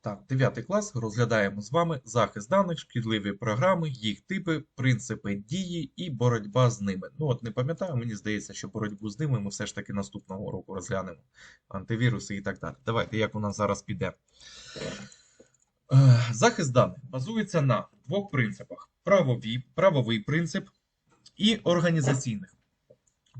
Так, 9 клас. Розглядаємо з вами захист даних, шкідливі програми, їх типи, принципи дії і боротьба з ними. Ну, от не пам'ятаю, мені здається, що боротьбу з ними ми все ж таки наступного року розглянемо. Антивіруси і так далі. Давайте, як у нас зараз піде. Е, Захист даних базується на двох принципах: правові, правовий принцип і організаційних.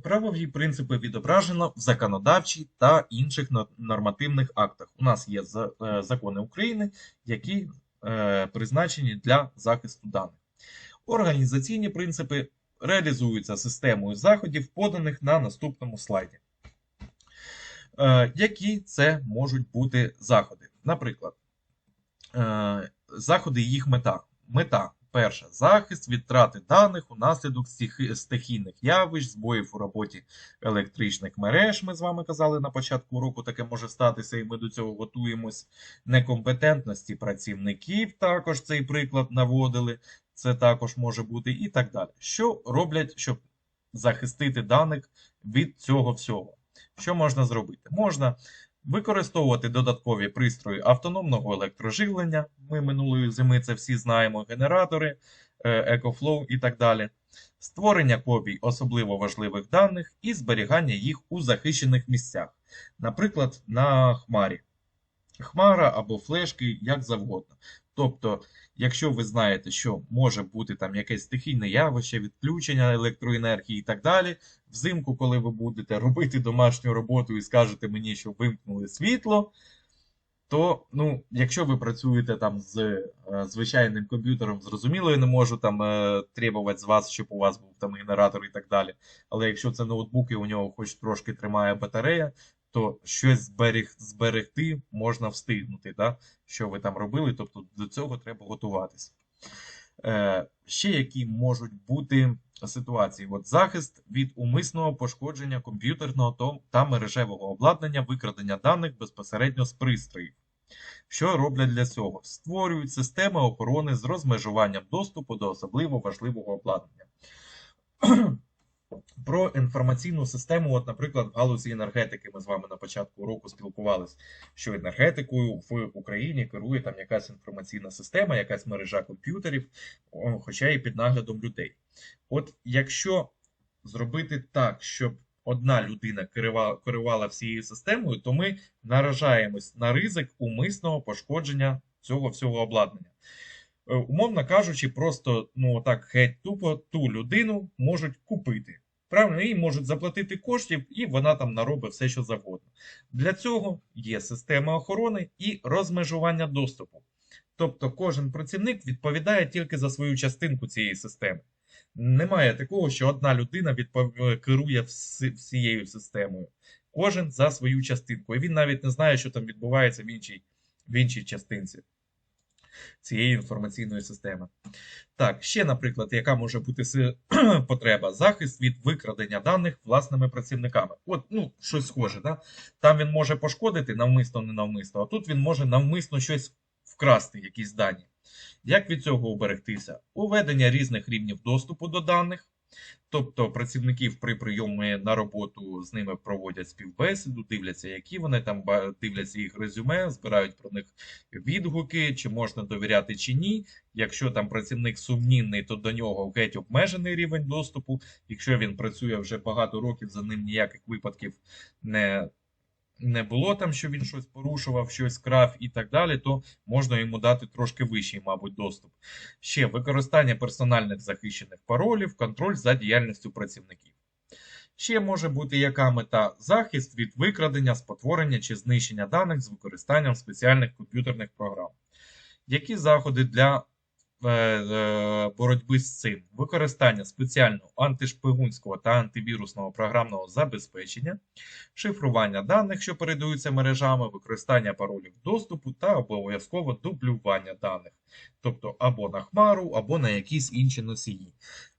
Правові принципи відображено в законодавчій та інших нормативних актах. У нас є е, закони України, які е, призначені для захисту даних. Організаційні принципи реалізуються системою заходів, поданих на наступному слайді. Е, Які це можуть бути заходи? Наприклад, заходи і їх мета. Мета перша захист від втрати даних унаслідок стихійних явищ, збоїв у роботі електричних мереж. Ми з вами казали на початку року, таке може статися, і ми до цього готуємось. Некомпетентності працівників також цей приклад наводили. Це також може бути і так далі. Що роблять, щоб захистити даних від цього всього? Що можна зробити? Можна використовувати додаткові пристрої автономного електроживлення. Ми минулої зими це всі знаємо: генератори, екофлоу, і так далі. Створення копій особливо важливих даних і зберігання їх у захищених місцях, наприклад, на хмарі. Хмара або флешки, як завгодно. Тобто, якщо ви знаєте, що може бути там якесь стихійне явище, відключення електроенергії і так далі, взимку, коли ви будете робити домашню роботу і скажете мені, що вимкнули світло, то, ну, якщо ви працюєте там з е, звичайним комп'ютером, зрозуміло, я не можу там е, требувати з вас, щоб у вас був там генератор і так далі. Але якщо це ноутбук і у нього хоч трошки тримає батарея, то щось зберіг, зберегти можна встигнути, да? що ви там робили, тобто до цього треба готуватися. Е, ще які можуть бути ситуації? От захист від умисного пошкодження комп'ютерного та мережевого обладнання, викрадення даних безпосередньо з пристроїв. Що роблять для цього? Створюють системи охорони з розмежуванням доступу до особливо важливого обладнання. Про інформаційну систему, от, наприклад, в галузі енергетики, ми з вами на початку року спілкувалися, що енергетикою в Україні керує там якась інформаційна система, якась мережа комп'ютерів, хоча і під наглядом людей. От якщо зробити так, щоб одна людина керувала, керувала всією системою, то ми наражаємось на ризик умисного пошкодження цього всього обладнання. Е, Умовно кажучи, просто ну так геть тупо ту людину можуть купити. Правильно, їй можуть заплатити коштів, і вона там наробить все, що завгодно. Для цього є система охорони і розмежування доступу. Тобто кожен працівник відповідає тільки за свою частинку цієї системи. Немає такого, що одна людина відпов... керує всі- всією системою. Кожен за свою частинку. І він навіть не знає, що там відбувається в іншій, в іншій частинці цієї інформаційної системи. Так, ще, наприклад, яка може бути потреба? Захист від викрадення даних власними працівниками. От, ну, щось схоже, да? Там він може пошкодити навмисно, не навмисно, а тут він може навмисно щось вкрасти, якісь дані. Як від цього уберегтися? Уведення різних рівнів доступу до даних. Тобто працівників при прийомі на роботу з ними проводять співбесіду, дивляться, які вони там дивляться їх резюме, збирають про них відгуки, чи можна довіряти чи ні. Якщо там працівник сумнівний, то до нього геть обмежений рівень доступу. Якщо він працює вже багато років, за ним ніяких випадків не, не було там, що він щось порушував, щось крав і так далі, то можна йому дати трошки вищий, мабуть, доступ. Ще використання персональних захищених паролів, контроль за діяльністю працівників. Ще може бути яка мета захист від викрадення, спотворення чи знищення даних з використанням спеціальних комп'ютерних програм. Які заходи для боротьби з цим? Використання спеціального антишпигунського та антивірусного програмного забезпечення, шифрування даних, що передаються мережами, використання паролів доступу та обов'язково дублювання даних, тобто або на хмару, або на якісь інші носії.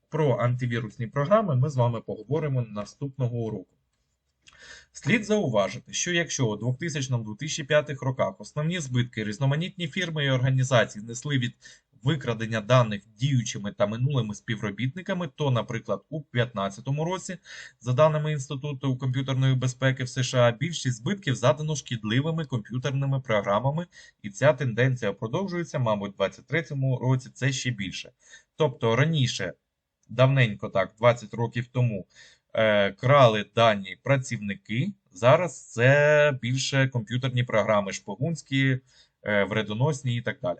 Про антивірусні програми ми з вами поговоримо наступного уроку. Слід зауважити, що якщо у 2000-2005 роках основні збитки різноманітні фірми і організації несли від викрадення даних діючими та минулими співробітниками, то, наприклад, у 2015 році, за даними Інституту комп'ютерної безпеки в США, більшість збитків задано шкідливими комп'ютерними програмами, і ця тенденція продовжується, мабуть, у 2023 році це ще більше. Тобто раніше, давненько так, 20 років тому, е, крали дані працівники. Зараз це більше комп'ютерні програми, шпигунські, е, вредоносні і так далі.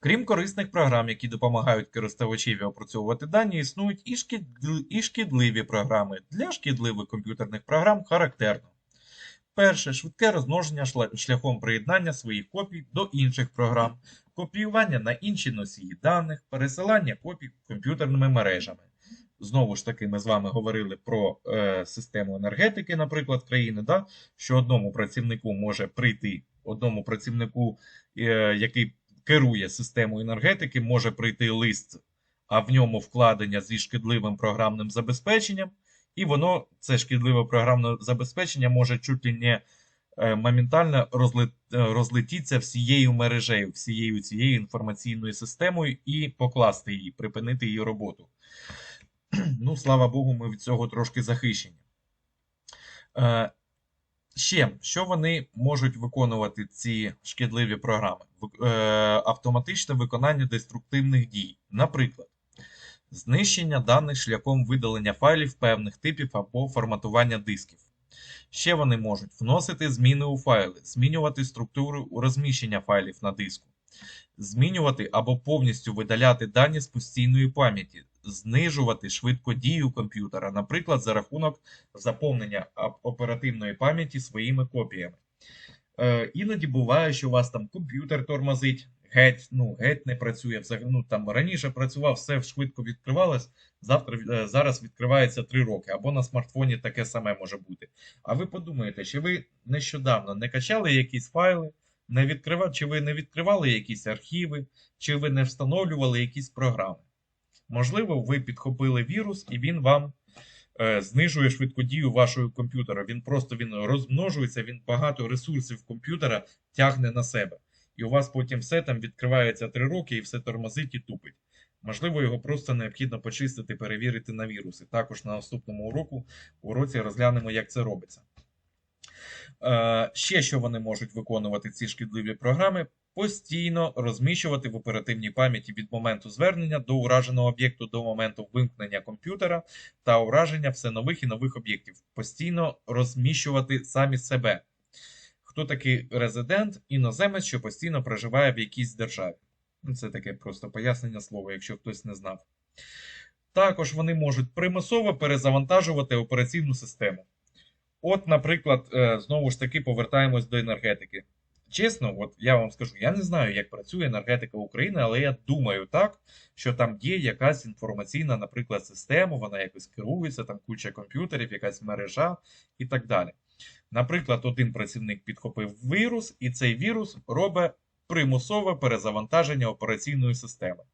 Крім корисних програм, які допомагають користувачеві опрацьовувати дані, існують і, шкідли- і шкідливі програми. Для шкідливих комп'ютерних програм характерно. Перше швидке розмноження шляхом приєднання своїх копій до інших програм, копіювання на інші носії даних, пересилання копій комп'ютерними мережами. Знову ж таки, ми з вами говорили про е, систему енергетики, наприклад, країни, да? що одному працівнику може прийти, одному працівнику, е, який керує системою енергетики, може прийти лист, а в ньому вкладення зі шкідливим програмним забезпеченням, і воно, це шкідливе програмне забезпечення, може чуть ли не е, моментально е, розлетіться всією мережею, всією цією інформаційною системою і покласти її, припинити її роботу. Ну, слава Богу, ми від цього трошки захищені. Ще, що вони можуть виконувати ці шкідливі програми? Е, автоматичне виконання деструктивних дій. Наприклад, знищення даних шляхом видалення файлів певних типів або форматування дисків. Ще вони можуть вносити зміни у файли, змінювати структуру розміщення файлів на диску, змінювати або повністю видаляти дані з постійної пам'яті, знижувати швидкодію комп'ютера, наприклад, за рахунок заповнення оперативної пам'яті своїми копіями. Е, іноді буває, що у вас там комп'ютер тормозить, геть, ну, геть не працює. Ну, там раніше працював, все швидко відкривалось, завтра, е, зараз відкривається 3 роки, або на смартфоні таке саме може бути. А ви подумаєте, чи ви нещодавно не качали якісь файли, не відкривали, чи ви не відкривали якісь архіви, чи ви не встановлювали якісь програми? Можливо, ви підхопили вірус, і він вам е, знижує швидкодію вашого комп'ютера. Він просто він розмножується, він багато ресурсів комп'ютера тягне на себе. І у вас потім все там відкривається 3 роки і все тормозить і тупить. Можливо, його просто необхідно почистити, перевірити на віруси. Також на наступному уроку уроці розглянемо, як це робиться. Е, ще що вони можуть виконувати ці шкідливі програми, постійно розміщувати в оперативній пам'яті від моменту звернення до ураженого об'єкту до моменту вимкнення комп'ютера та ураження все нових і нових об'єктів. Постійно розміщувати самі себе. Хто такий резидент, іноземець, що постійно проживає в якійсь державі. Ну, Це таке просто пояснення слова, якщо хтось не знав. Також вони можуть примусово перезавантажувати операційну систему. От, наприклад, е, знову ж таки повертаємось до енергетики. Чесно, от я вам скажу, я не знаю, як працює енергетика України, але я думаю так, що там є якась інформаційна, наприклад, система, вона якось керується, там куча комп'ютерів, якась мережа і так далі. Наприклад, один працівник підхопив вірус, і цей вірус робить примусове перезавантаження операційної системи.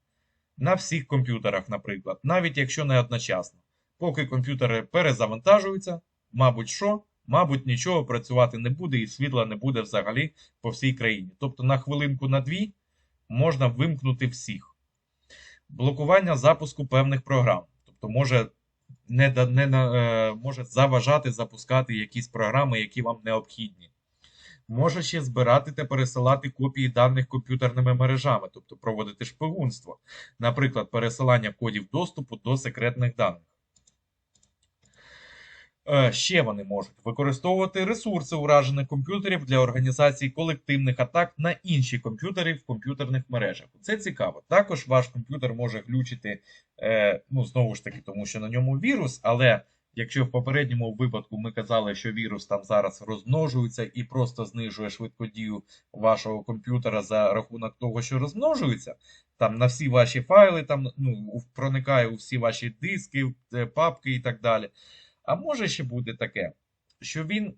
На всіх комп'ютерах, наприклад, навіть якщо не одночасно. Поки комп'ютери перезавантажуються, мабуть, що? Мабуть, нічого працювати не буде і світла не буде взагалі по всій країні. Тобто на хвилинку на дві можна вимкнути всіх. Блокування запуску певних програм. Тобто може, не, не, е, може заважати запускати якісь програми, які вам необхідні. Може ще збирати та пересилати копії даних комп'ютерними мережами, тобто проводити шпигунство, наприклад, пересилання кодів доступу до секретних даних. Е, Ще вони можуть використовувати ресурси уражених комп'ютерів для організації колективних атак на інші комп'ютери в комп'ютерних мережах. Це цікаво. Також ваш комп'ютер може глючити, е, ну знову ж таки, тому що на ньому вірус, але якщо в попередньому випадку ми казали, що вірус там зараз розмножується і просто знижує швидкодію вашого комп'ютера за рахунок того, що розмножується, там на всі ваші файли, там ну, проникає у всі ваші диски, е, папки і так далі. А може ще бути таке, що він е,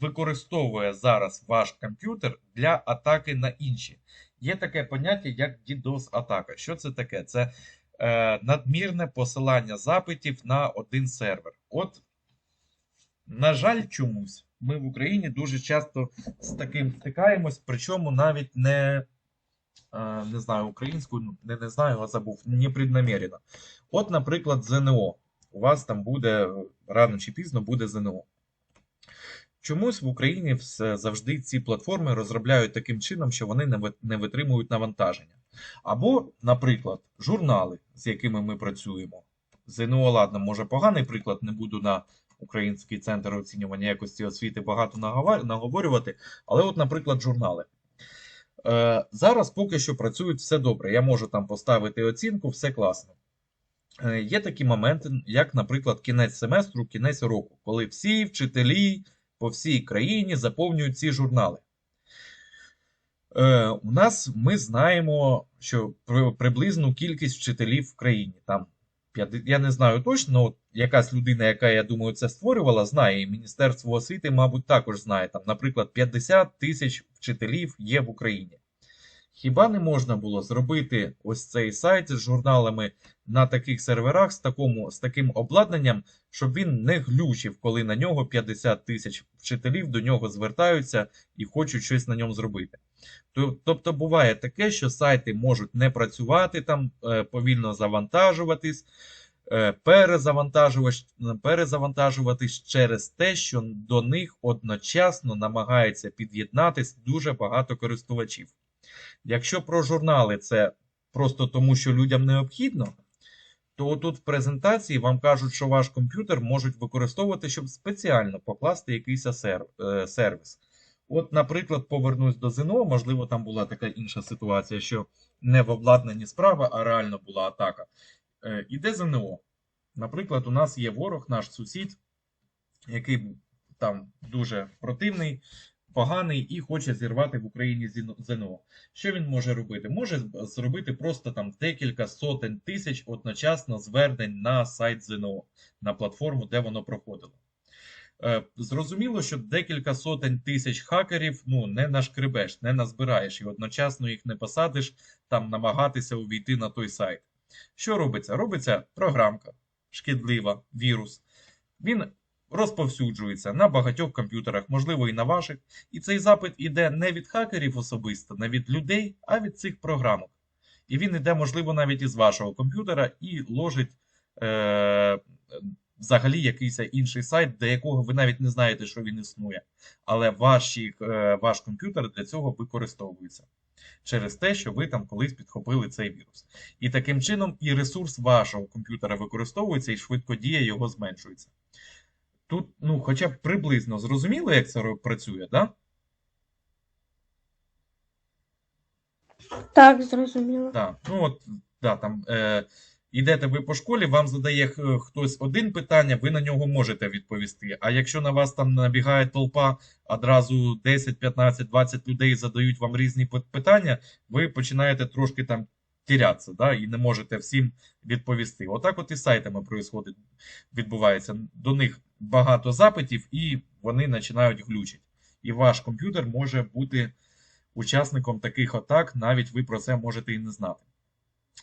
використовує зараз ваш комп'ютер для атаки на інші. Є таке поняття, як DDoS-атака. Що це таке? Це е, надмірне посилання запитів на один сервер. От, на жаль, чомусь ми в Україні дуже часто з таким стикаємось, причому навіть не е, не знаю українською, ну, не, не знаю, а забув, непреднамеренно. От, наприклад, ЗНО. У вас там буде рано чи пізно буде ЗНО. Чомусь в Україні завжди ці платформи розробляють таким чином, що вони не витримують навантаження. Або, наприклад, журнали, з якими ми працюємо. ЗНО, ладно, може поганий приклад, не буду на Український центр оцінювання якості освіти багато наговорювати, але, от, наприклад, журнали. Е, зараз поки що працюють все добре. Я можу там поставити оцінку, все класно. Е, Є такі моменти, як, наприклад, кінець семестру, кінець року, коли всі вчителі по всій країні заповнюють ці журнали. Е, у нас ми знаємо, що при- приблизну кількість вчителів в країні. Там, я не знаю точно, от якась людина, яка, я думаю, це створювала, знає, і Міністерство освіти, мабуть, також знає. Там, наприклад, 50 тисяч вчителів є в Україні. Хіба не можна було зробити ось цей сайт з журналами на таких серверах з, такому, з таким обладнанням, щоб він не глючив, коли на нього 50 тисяч вчителів до нього звертаються і хочуть щось на ньому зробити. Тобто буває таке, що сайти можуть не працювати, там е, повільно завантажуватись, е, перезавантажуваш- перезавантажуватись через те, що до них одночасно намагається під'єднатись дуже багато користувачів. Якщо про журнали це просто тому, що людям необхідно, то тут в презентації вам кажуть, що ваш комп'ютер можуть використовувати, щоб спеціально покласти якийсь е, сервіс. От, наприклад, повернусь до ЗНО, можливо, там була така інша ситуація, що не в обладнанні справа, а реально була атака. Е, Іде ЗНО. Наприклад, у нас є ворог, наш сусід, який там дуже противний, поганий і хоче зірвати в Україні ЗНО. Що він може робити? Може зробити просто там декілька сотень тисяч одночасно звернень на сайт ЗНО, на платформу, де воно проходило. Е, Зрозуміло, що декілька сотень тисяч хакерів ну, не нашкребеш, не назбираєш і одночасно їх не посадиш там намагатися увійти на той сайт. Що робиться? Робиться програмка шкідлива, вірус. Він розповсюджується на багатьох комп'ютерах, можливо, і на ваших. І цей запит іде не від хакерів особисто, не від людей, а від цих програмок. І він іде, можливо, навіть із вашого комп'ютера і ложить е, взагалі якийсь інший сайт, до якого ви навіть не знаєте, що він існує. Але ваші, е, ваш комп'ютер для цього використовується через те, що ви там колись підхопили цей вірус. І таким чином і ресурс вашого комп'ютера використовується, і швидкодія його зменшується. Тут, ну, хоча б приблизно зрозуміло, як це працює, да? Так, зрозуміло. Да. Ну, от, да, там, е, ідете ви по школі, вам задає хтось один питання, ви на нього можете відповісти. А якщо на вас там набігає толпа, одразу 10, 15, 20 людей задають вам різні питання, ви починаєте трошки там тірятися, да, і не можете всім відповісти. Отак от і з сайтами відбувається. До них багато запитів, і вони починають глючити. І ваш комп'ютер може бути учасником таких атак, навіть ви про це можете і не знати.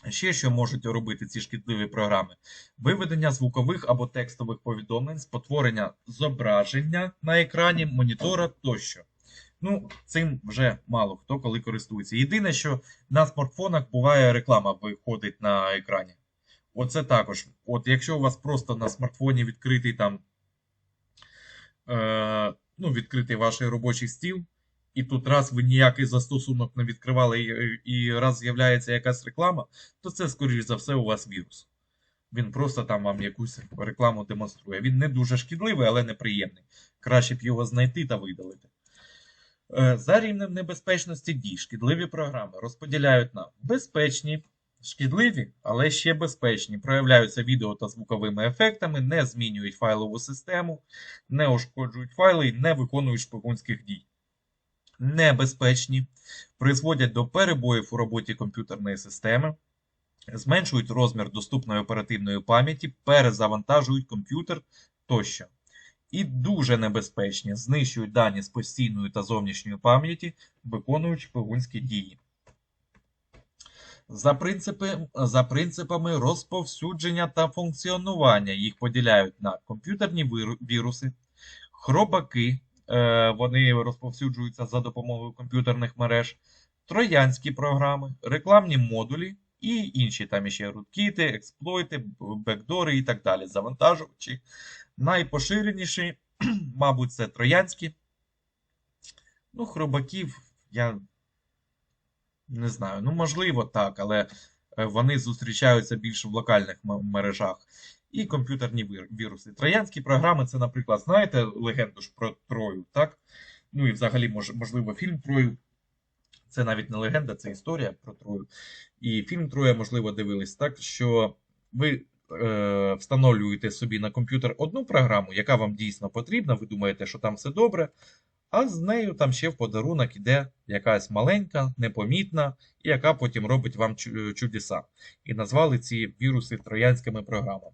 Ще що можуть робити ці шкідливі програми? Виведення звукових або текстових повідомлень, спотворення зображення на екрані, монітора тощо. Ну, цим вже мало хто коли користується. Єдине, що на смартфонах буває реклама виходить на екрані. Оце також. От якщо у вас просто на смартфоні відкритий там ну, відкритий ваш робочий стіл, і тут раз ви ніякий застосунок не відкривали, і, і раз з'являється якась реклама, то це, скоріш за все, у вас вірус. Він просто там вам якусь рекламу демонструє. Він не дуже шкідливий, але неприємний. Краще б його знайти та видалити. Е, За рівнем небезпечності дій шкідливі програми розподіляють на безпечні, шкідливі, але ще безпечні. Проявляються відео та звуковими ефектами, не змінюють файлову систему, не ушкоджують файли і не виконують шпигунських дій. Небезпечні, призводять до перебоїв у роботі комп'ютерної системи, зменшують розмір доступної оперативної пам'яті, перезавантажують комп'ютер тощо. І дуже небезпечні, знищують дані з постійної та зовнішньої пам'яті, виконують шпигунські дії. За, принципи, за принципами розповсюдження та функціонування їх поділяють на комп'ютерні віруси, хробаки, е, вони розповсюджуються за допомогою комп'ютерних мереж, троянські програми, рекламні модулі і інші там ще руткіти, експлойти, бекдори і так далі. Завантажувачі. Найпоширеніші, мабуть, це троянські. Ну, хробаків я не знаю. Ну, можливо, так, але е, вони зустрічаються більше в локальних мережах. І комп'ютерні віруси. Троянські програми це, наприклад, знаєте легенду ж про Трою, так? Ну і взагалі, мож, можливо, фільм Трою. Це навіть не легенда, це історія про Трою. І фільм Троя, можливо, дивились так, що ви е, встановлюєте собі на комп'ютер одну програму, яка вам дійсно потрібна, ви думаєте, що там все добре, а з нею там ще в подарунок іде якась маленька, непомітна, і яка потім робить вам чу- чудеса. І назвали ці віруси троянськими програмами.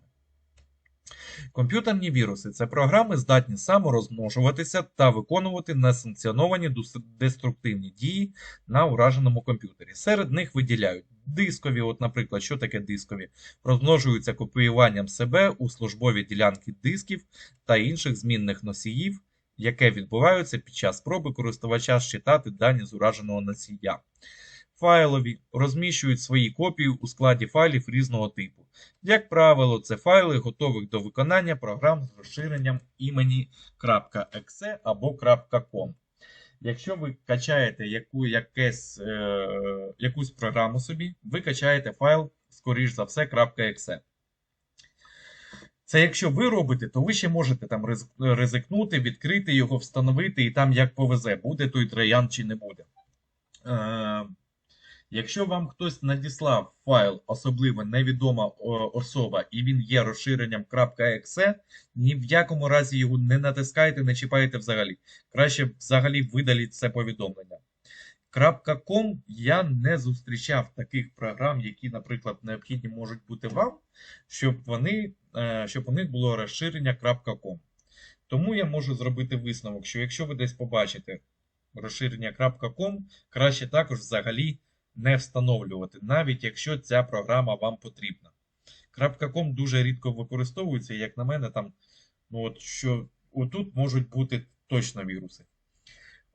Комп'ютерні віруси це програми, здатні саморозмножуватися та виконувати несанкціоновані деструктивні дії на ураженому комп'ютері. Серед них виділяють дискові, от, наприклад, що таке дискові? Розмножуються копіюванням себе у службові ділянки дисків та інших змінних носіїв, яке відбуваються під час спроби користувача считати дані з ураженого носія. Файлові розміщують свої копії у складі файлів різного типу. Як правило, це файли готових до виконання програм з розширенням імені .exe або .com. Якщо ви качаєте яку, якесь, е, якусь програму собі, ви качаєте файл, скоріш за все, .exe. Це якщо ви робите, то ви ще можете там ризикнути, відкрити його, встановити і там як повезе, буде той троян чи не буде. Е, Якщо вам хтось надіслав файл, особливо невідома особа, і він є розширенням .exe, ні в якому разі його не натискайте, не чіпайте взагалі. Краще взагалі видаліть це повідомлення. .com я не зустрічав таких програм, які, наприклад, необхідні можуть бути вам, щоб вони, щоб у них було розширення .com. Тому я можу зробити висновок, що якщо ви десь побачите розширення .com, краще також взагалі не встановлювати, навіть якщо ця програма вам потрібна. .com дуже рідко використовується, як на мене, там, ну от що отут можуть бути точно віруси.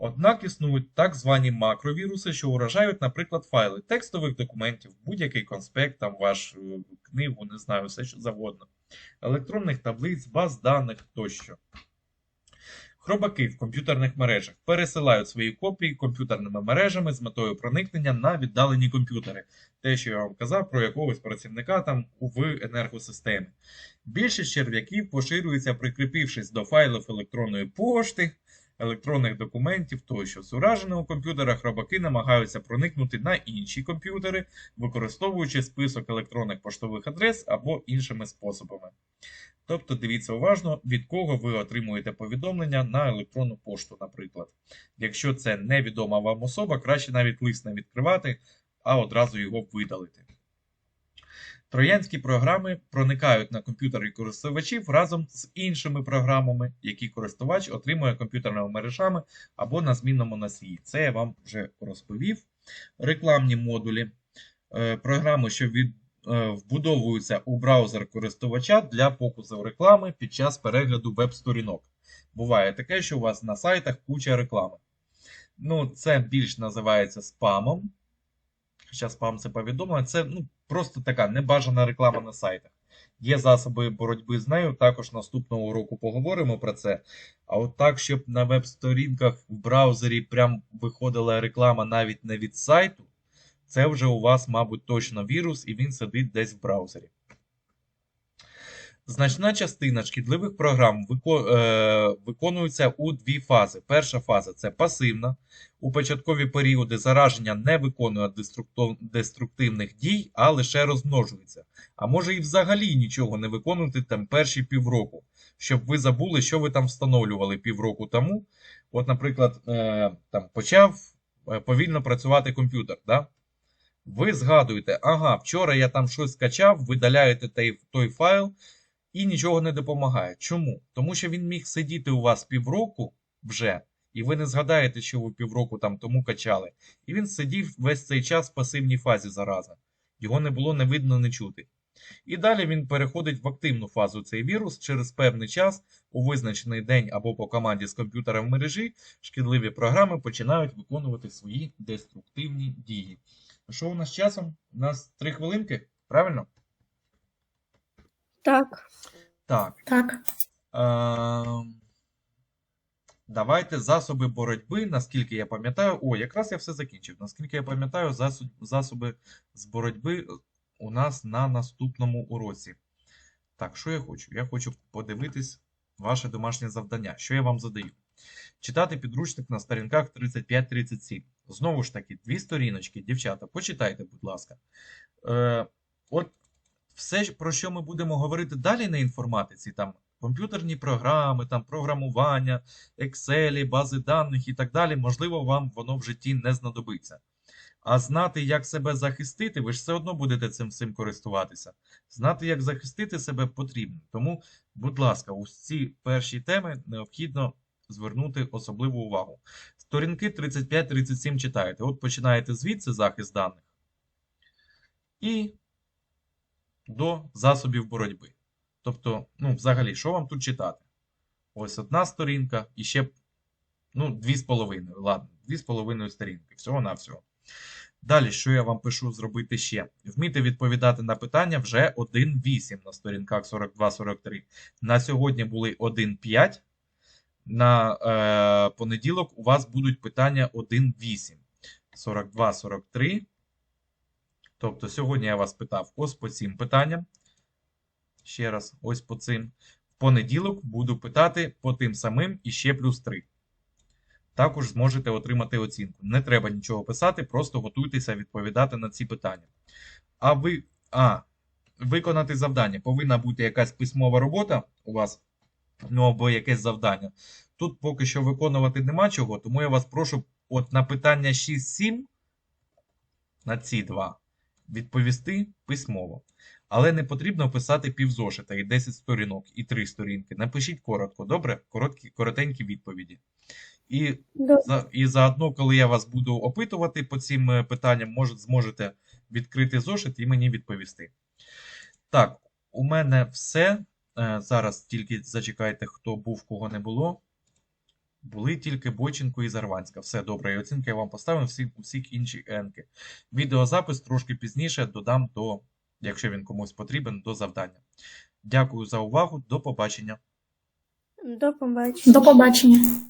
Однак існують так звані макровіруси, що уражають, наприклад, файли текстових документів, будь-який конспект, там ваш е, книгу, не знаю, все що завгодно, електронних таблиць, баз даних тощо. Хробаки в комп'ютерних мережах пересилають свої копії комп'ютерними мережами з метою проникнення на віддалені комп'ютери. Те, що я вам казав про якогось працівника там в енергосистемі. Більшість черв'яків поширюється, прикріпившись до файлів електронної пошти, електронних документів тощо. З ураженого комп'ютера хробаки намагаються проникнути на інші комп'ютери, використовуючи список електронних поштових адрес або іншими способами. Тобто дивіться уважно, від кого ви отримуєте повідомлення на електронну пошту, наприклад. Якщо це невідома вам особа, краще навіть лист не відкривати, а одразу його видалити. Троянські програми проникають на комп'ютери користувачів разом з іншими програмами, які користувач отримує комп'ютерними мережами або на змінному носії. Це я вам вже розповів. Рекламні модулі, е, програми, що від, е, вбудовуються у браузер користувача для показу реклами під час перегляду веб-сторінок. Буває таке, що у вас на сайтах куча реклами. Ну, це більш називається спамом. Хоча спам це повідомлення, це ну, просто така небажана реклама на сайтах. Є засоби боротьби з нею, також наступного уроку поговоримо про це. А от так, щоб на веб-сторінках в браузері прям виходила реклама навіть не від сайту, це вже у вас, мабуть, точно вірус, і він сидить десь в браузері. Значна частина шкідливих програм е, виконується у дві фази. Перша фаза це пасивна. У початкові періоди зараження не виконує деструктивних дій, а лише розмножується. А може і взагалі нічого не виконувати там перші півроку, щоб ви забули, що ви там встановлювали півроку тому. От, наприклад, е, там почав е, повільно працювати комп'ютер. Да? Ви згадуєте, ага, вчора я там щось скачав, видаляєте той, той файл і нічого не допомагає. Чому? Тому що він міг сидіти у вас півроку вже, і ви не згадаєте, що ви півроку там тому качали. І він сидів весь цей час в пасивній фазі зараза. Його не було не видно, не чути. І далі він переходить в активну фазу цей вірус через певний час, у визначений день або по команді з комп'ютера в мережі, шкідливі програми починають виконувати свої деструктивні дії. Що у нас часом? У нас три хвилинки, правильно? Так. Так. Так. Ем, Давайте засоби боротьби, наскільки я пам'ятаю. О, якраз я все закінчив. Наскільки я пам'ятаю, засоби з боротьби у нас на наступному уроці. Так, що я хочу? Я хочу подивитись ваше домашнє завдання. Що я вам задаю? Читати підручник на сторінках 35-37. Знову ж таки, дві сторіночки, дівчата, почитайте, будь ласка. Е, от все, про що ми будемо говорити далі на інформатиці, там комп'ютерні програми, там програмування, Excel, бази даних і так далі, можливо, вам воно в житті не знадобиться. А знати, як себе захистити, ви ж все одно будете цим всім користуватися. Знати, як захистити себе потрібно. Тому, будь ласка, у ці перші теми необхідно звернути особливу увагу. Сторінки 35-37 читаєте. От починаєте звідси захист даних. І до засобів боротьби. Тобто, ну, взагалі, що вам тут читати? Ось одна сторінка і ще, ну, дві з половиною. Ладно, дві з половиною сторінки. Всього-навсього. Далі, що я вам пишу зробити ще? Вміти відповідати на питання вже 1.8 на сторінках 42-43. На сьогодні були 1.5. На е, понеділок у вас будуть питання 1.8. 42-43. Тобто, сьогодні я вас питав ось по цим питанням. Ще раз, ось по цим. В понеділок буду питати по тим самим і ще плюс 3. Також зможете отримати оцінку. Не треба нічого писати, просто готуйтеся відповідати на ці питання. А ви. А, виконати завдання. Повинна бути якась письмова робота у вас, ну або якесь завдання. Тут поки що виконувати нема чого, тому я вас прошу от на питання 6-7, на ці два, відповісти письмово. Але не потрібно писати півзошита і 10 сторінок, і 3 сторінки. Напишіть коротко, добре? Короткі, коротенькі відповіді. І, Добре. за, і заодно, коли я вас буду опитувати по цим е, питанням, може, зможете відкрити зошит і мені відповісти. Так, у мене все. Е, Зараз тільки зачекайте, хто був, кого не було. Були тільки Бойченко і Зарванська. Все добре, і оцінки я вам поставив всі, всі інші енки. Відеозапис трошки пізніше додам до, якщо він комусь потрібен, до завдання. Дякую за увагу. До побачення. До побачення. До побачення.